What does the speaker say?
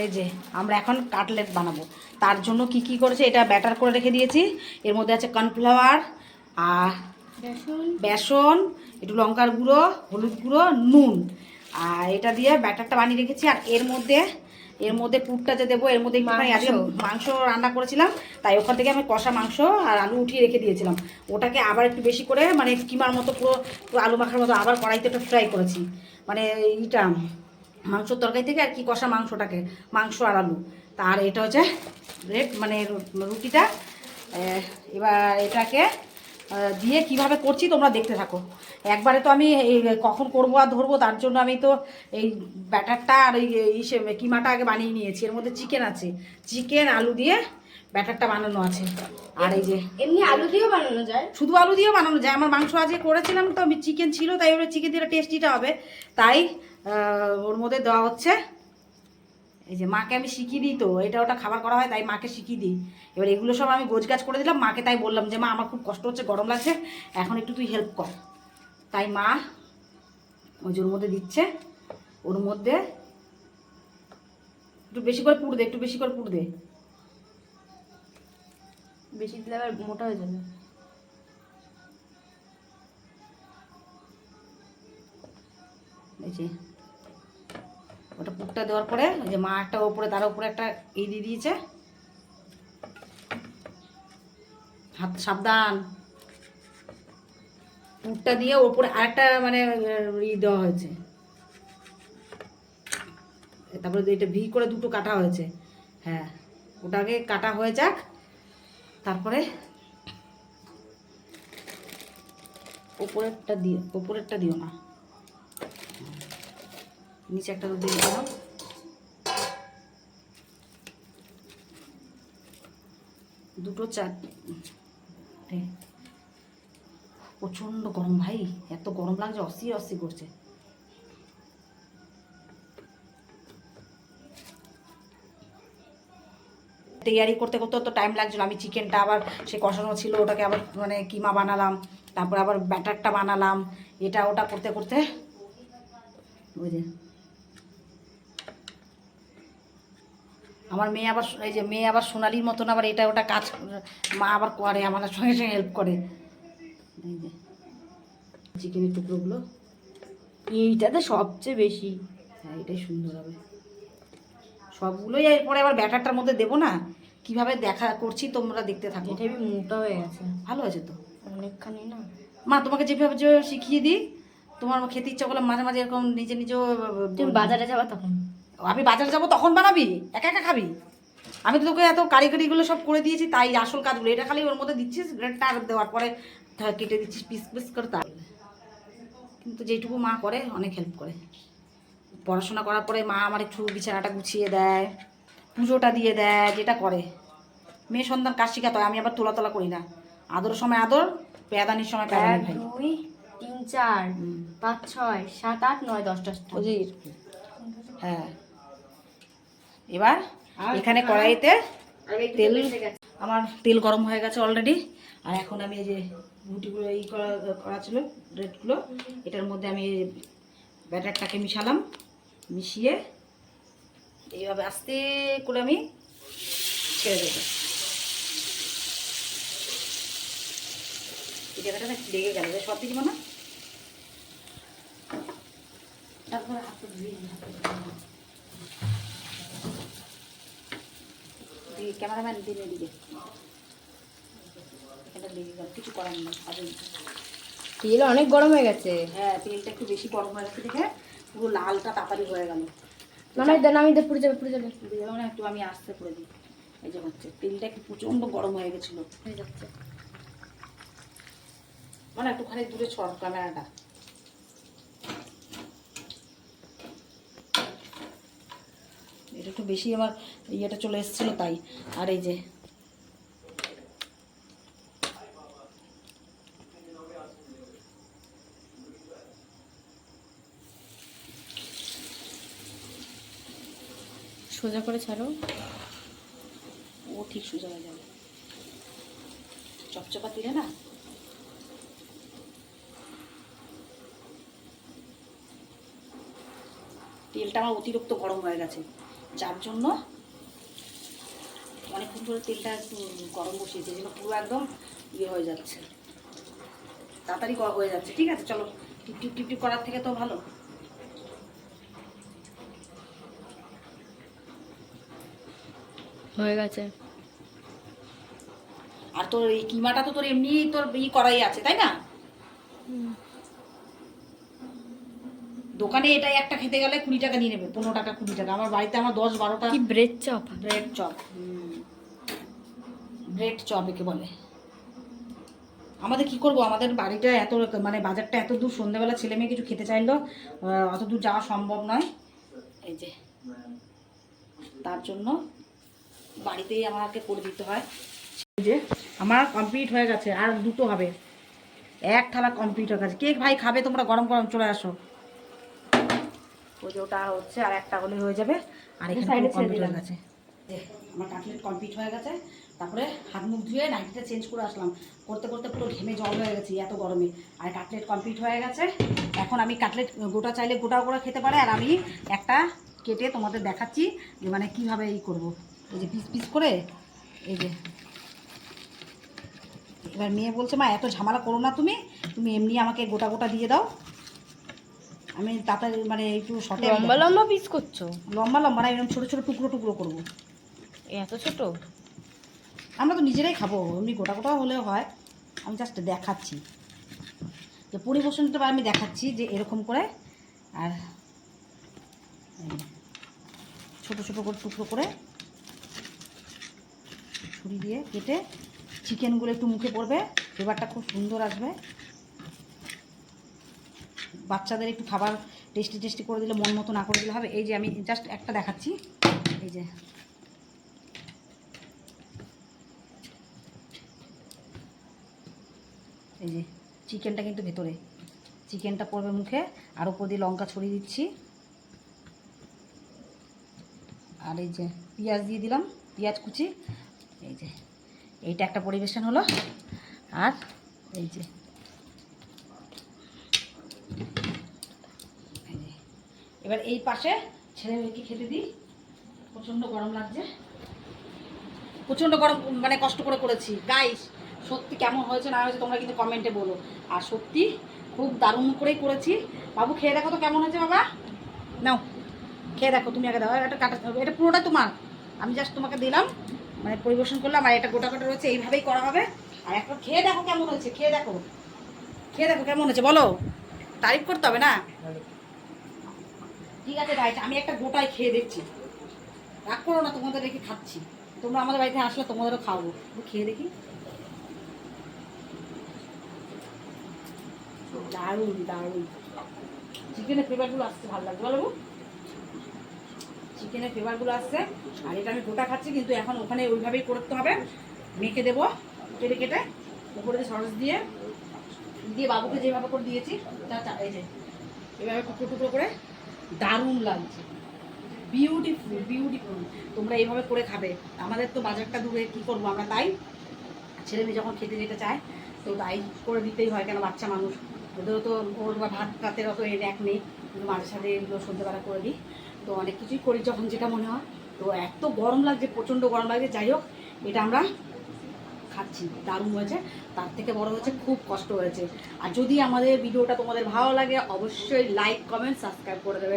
এই যে আমরা এখন কাটলেট বানাবো। তার জন্য কি কি করেছে? এটা ব্যাটার করে রেখে দিয়েছি। এর মধ্যে আছে কর্নফ্লাওয়ার আর বেসন। একটু লঙ্কার গুঁড়ো হলুদ গুঁড়ো নুন। আর এটা দিয়ে ব্যাটারটা বানিয়ে রেখেছি। আর এর মধ্যে এর মধ্যে পুরটা যে দেবো এর মধ্যে আজকে মাংস। রান্না করেছিলাম। তাই ওখান থেকে আমি কষা মাংস আর আলু উঠিয়ে রেখে দিয়েছিলাম। ওটাকে আবার একটু বেশি করে মানে কিমার মতো পুরো পুরো আলু মাখার মতো আবার কড়াইতে একটু ফ্রাই করেছি। মানে এইটা মাংসর তরকারি থেকে আর কি কষা মাংসটাকে, মাংস আর আলু। তার এটা হচ্ছে রেড মানে রুটিটা। এবার এটাকে দিয়ে কীভাবে করছি তোমরা দেখতে থাকো। একবারে তো আমি কখন করব আর ধরবো, তার জন্য আমি তো এই ব্যাটারটা আর এই কিমাটা আগে বানিয়ে নিয়েছি। এর মধ্যে চিকেন আছে। চিকেন আলু দিয়ে ব্যাটারটা বানানো আছে। আর এই যে এমনি আলু দিয়েও বানানো যায়। শুধু আলু দিয়েও বানানো যায়। আমার মাংস আজকে করেছিলাম তো আমি চিকেন ছিল তাই ওটা চিকেন দিয়ে টেস্টিটা হবে। তাই ওর মধ্যে দেওয়া হচ্ছে এই যে মাকে আমি শিখিয়ে দিই তো এটা ওটা খাবার করা হয় তাই মাকে শিখিয়ে দিই। এবার এগুলো সব আমি গোছ গাছ করে দিলাম মাকে তাই বললাম যে মা আমার খুব কষ্ট হচ্ছে গরম লাগছে এখন একটু তুই হেল্প কর। তাই মা ওই যে ওর মধ্যে দিচ্ছে ওর মধ্যে একটু বেশি করে পুড় দে একটু বেশি করে পুড় দে। বেশি দিলে আবার মোটা হয়ে যাবে। ওটা পুকটা দেওয়ার পরে, ওই যে মা একটা ওপরে, তার উপরে একটা এই দিয়ে দিয়েছে। হাত, সাবধান। পুকটা দিয়ে ওপরে আরেকটা মানে ই দেওয়া হয়েছে। তারপরে এটা ভি করে দুটো কাটা হয়েছে। হ্যাঁ ওটাকে কাটা হয়ে যাক। তারপরে ওপরেরটা দিও ওপরেরটা দিও না। নিচে একটা দিয়ে দিলাম। দুটো চার প্রচণ্ড গরম ভাই, এত গরম লাগছে, অস্থির অস্থির করছে। তৈয়ারি করতে করতে তো টাইম লাগছিল। আমি চিকেনটা আবার সে কষানো ছিল, ওটাকে আবার মানে কিমা বানালাম, তারপর আবার ব্যাটারটা বানালাম, এটা ওটা করতে করতে বুঝে আমার মেয়ে আবার এই যে মেয়ে আবার সোনালির মতন আবার এটা ওটা কাজ, মা আবার করে, আমার সঙ্গে সঙ্গে হেল্প করে। এই যে চিকেনের টুকরোগুলো, এইটাতে সবচেয়ে বেশি হ্যাঁ এটাই সুন্দর হবে। সবগুলোই এরপরে আবার ব্যাটারটার মধ্যে দেবো না? কীভাবে দেখা করছি তোমরা দেখতে থাকো। এটা মোটা হয়ে গেছে। ভালো আছে তো? অনেকখানি না। মা তোমাকে যেভাবে যে শিখিয়ে দিই তোমার খেতে ইচ্ছা করলে মাঝে মাঝে এরকম নিজে নিজেও তুমি বাজারে যাবা তখন? আমি বাজারে যাব তখন বানাবি? একা একা খাবি? আমি তো তোকে এত কারিগরিগুলো সব করে দিয়েছি তাই আসল কাজগুলো। এটা খালি ওর মধ্যে দিচ্ছিস ব্রেডটা আর দেওয়ার পরে কেটে দিচ্ছিস পিস পিস করে তাই। কিন্তু যেটুকু মা করে অনেক হেল্প করে। পড়াশোনা করার পরে মা আমার একটু বিছানাটা গুছিয়ে দেয় পুজোটা দিয়ে দেয় যেটা করে। মেয়ে সন্তান কাজ শেখাতে হয় আমি আবার তোলা তোলা করি না। আদরের সময় আদর পেয়াদানির সময় এক পেয়াদানি ভাই। দুই তিন চার পাঁচ ছয় সাত আট নয় দশটা ওই হ্যাঁ। এবার এখানে কড়াইতে তেল আমার তেল গরম হয়ে গেছে অলরেডি আর এখন আমি এই যে রুটিগুলো এই করা করা ছিল ব্রেডগুলো এটার মধ্যে আমি ব্যাটারটাকে মিশালাম। মিশিয়ে এইভাবে আস্তে করে আমি ছেড়ে দেবো এই জায়গাটা না লেগে গেল সব দিকে না তারপরে হাতটা। দিয়ে ক্যামেরাম্যান দিন এদিকে এটা লেগে গেল, কিছু করার নেই। তেল অনেক গরম হয়ে গেছে। হ্যাঁ তেলটা একটু বেশি গরম হয়ে গেছে দেখে পুরো লালটা তাড়াতাড়ি হয়ে গেল। নামাই দে নামাই দে পুড়ে যাবে পুড়ে যাবে। যেমন একটু আমি আস্তে করে দিই। এই যে হচ্ছে তেলটা একটু প্রচণ্ড গরম হয়ে গেছিল। হয়ে যাচ্ছে। মানে একটুখানি দূরে ছড় ক্যামেরাটা। এটা একটু বেশি আমার ইয়েটা চলে এসেছিল তাই। আর এই যে সোজা করে ছাড়ো। ও ঠিক সোজা হয়ে যাবে। চপচপা দিলে না? তেলটা আমার অতিরিক্ত গরম হয়ে গেছে। যার জন্য অনেকক্ষণ ধরে তেলটা গরম বসিয়েছে, যেন পুরো একদম ইয়ে হয়ে যাচ্ছে। তাড়াতাড়ি হয়ে যাচ্ছে। ঠিক আছে, চলো। টিপ টিপ টিপ টিপ করার থেকে তো ভালো। হয়ে গেছে। আর তোর এই কিমাটা তো তোর এমনি তোর ই করাই আছে তাই না? দোকানে এটাই একটা খেতে গেলে কুড়ি টাকা নিয়ে নেবে পনেরো টাকা কুড়ি টাকা। আমার বাড়িতে আমার দশ বারোটা কি bread chop bread chop bread chop একে বলে। আমাদের কি করব? আমাদের বাড়িটা এত মানে বাজারটা এত দূর সন্ধ্যেবেলা ছেলে মেয়ে কিছু খেতে চাইলো অত দূর যাওয়া সম্ভব নয়। এই যে তার জন্য বাড়িতেই আমাকে করে দিতে হয়। যে আমার কমপ্লিট হয়ে গেছে আর দুটো হবে। এক থালা কমপ্লিট হয়ে গেছে। কেক ভাই খাবে তোমরা গরম গরম চলে আসো। ওই যে ওটা হচ্ছে আর একটা হলে হয়ে যাবে। আর এখানে কমপ্লিট হয়ে গেছে। আমার কাটলেট কমপ্লিট হয়ে গেছে। তারপরে হাত মুখ ধুয়ে নাইটিটা চেঞ্জ করে আসলাম। করতে করতে পুরো ঘেমে জল হয়ে গেছে এত গরমে। আর কাটলেট কমপ্লিট হয়ে গেছে। এখন আমি কাটলেট গোটা চাইলে গোটাও করে খেতে পারে। আর আমি একটা কেটে তোমাদের দেখাচ্ছি যে মানে কীভাবে এই করব। এই যে পিস পিস করে এই যে। এবার মেয়ে বলছে মা এত ঝামেলা করো না তুমি তুমি এমনি আমাকে গোটা গোটা দিয়ে দাও। আমি তাড়াতাড়ি মানে একটু শর্টে লম্বা লম্বা পিস করছ? লম্বা লম্বা না এরকম ছোটো ছোটো টুকরো টুকরো করব। এত ছোট? আমরা তো নিজেরাই খাব এমনি গোটা গোটা হলেও হয়। আমি জাস্ট দেখাচ্ছি। যে পরিবেশনটা আমি দেখাচ্ছি যে এরকম করে আর ছোট ছোট করে টুকরো করে ছুরি দিয়ে কেটে চিকেনগুলো একটু মুখে পড়বে। ফ্লেভারটা খুব সুন্দর আসবে। বাচ্চাদের একটু খাবার টেস্টি টেস্টি করে দিলে মন মতো না করে দিলে হবে। এই যে আমি জাস্ট একটা দেখাচ্ছি। এই যে। এই যে চিকেনটা কিন্তু ভেতরে। চিকেনটা পড়বে মুখে। আর উপর দিয়ে লঙ্কা ছড়িয়ে দিচ্ছি। আর এই যে পেঁয়াজ দিয়ে দিলাম। পেঁয়াজ কুচি। এই যে, এইটা একটা পরিবেশন হলো। আর এই যে এবার এই পাশে ছেলে মেয়েকে খেতে দিই। প্রচণ্ড গরম লাগছে। প্রচণ্ড গরম মানে কষ্ট করে করেছি। গাইস সত্যি কেমন হয়েছে না হয়েছে তোমরা কিন্তু কমেন্টে বলো। আর সত্যি খুব দারুণ করেই করেছি। বাবু, খেয়ে দেখো তো কেমন হয়েছে বাবা। নাও, খেয়ে দেখো, তুমি আগে দাও। এটা কাটা, এটা পুরোটা তোমার। আমি জাস্ট তোমাকে দিলাম। মানে পরিবেশন করলাম, আর এটা গোটা গোটা রয়েছে, এইভাবেই করা হবে। আর একটা খেয়ে দেখো কেমন হয়েছে, খেয়ে দেখো। খেয়ে দেখো কেমন হয়েছে, বলো। তারিফ করতে হবে না? ঠিক আছে গাইস আমি একটা গোটায় খেয়ে দেখছি। রাগ করো না, তোমাদের রেখে খাচ্ছি। তোমরা আমাদের বাড়িতে আসলে তোমাদেরও খাওয়াবো। খেয়ে দেখি। দারুণ দারুণ। চিকেনের ফ্লেভারগুলো আসতে ভালো লাগছে, বলো? চিকেনের ফ্লেভারগুলো আসছে। আর এটা আমি গোটা খাচ্ছি, কিন্তু এখন ওখানে ওইভাবেই করতে হবে। মেখে দেবো কেটে কেটে। উপরে সস দিয়ে দিয়ে বাবুকে যেভাবে করে দিয়েছি, তা এই যে, এভাবে টুকরো টুকরো করে দারুণ লাগছে। বিউটিফুল বিউটিফুল তোমরা এইভাবে করে খাবে। আমাদের তো বাজারটা দূরে, কী করব আমরা তাই? ছেলে মেয়ে যখন খেতে যেতে চায়, তো তাই করে দিতেই হয় কেন বাচ্চা মানুষ? ওদেরও তো ওর বা ভাত ভাতের অত এক নেই। কিন্তু মাঝে সাথে এগুলো সন্ধ্যেবেলা করে দিই। তো অনেক কিছুই করি যখন যেটা মনে হয়। তো এত গরম লাগছে, প্রচণ্ড গরম লাগছে, যাই হোক, এটা আমরা খাচ্ছি। দারুণ হয়েছে। তার থেকে বড় হয়েছে খুব কষ্ট হয়েছে। আর যদি আমাদের ভিডিওটা তোমাদের ভালো লাগে, অবশ্যই লাইক কমেন্ট সাবস্ক্রাইব করে দেবে।